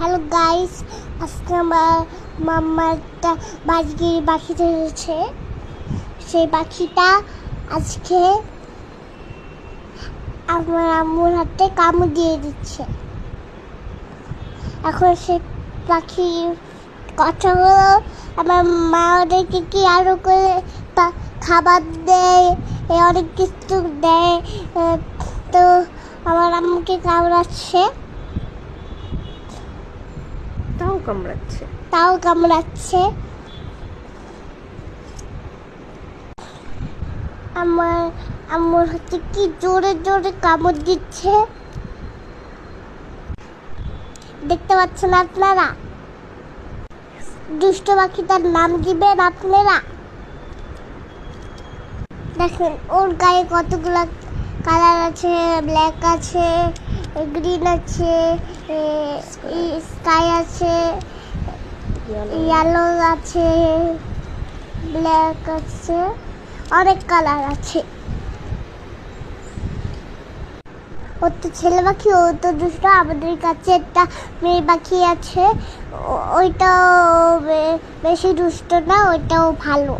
Hello guys আজকে আমার মাম্মা একটা বাজগিরি পাখি ধরেছে। সেই পাখিটা আজকে আমার আম্মুর হাতে কামড় দিয়ে দিচ্ছে। এখন সে পাখি কথাগুলো আমার মা ওদেরকে কি আরও করে খাবার দেয় অনেক কিছু দেয় তো আমার আম্মুকে কামড়াচ্ছে। কামড়াচ্ছে। তাও কামড়াচ্ছে। আমার আমার হচ্ছে কি জোরে জোরে কামড় দিচ্ছে। দেখতে পাচ্ছেন আপনারা? দুষ্ট পাখিটার নাম দিবেন আপনারা? দেখেন, ওর গায়ে কতগুলো কালার আছে, ব্ল্যাক আছে গ্রিন আছে স্কাই আছে, ইয়েলো আছে, ব্ল্যাক আছে, অনেক কালার আছে। ওর তো ছেলে পাখি, ও তো দুষ্ট, আমাদের কাছে একটা মেয়ে পাখি আছে ওইটাও বেশি দুষ্ট না, ওইটাও ভালো।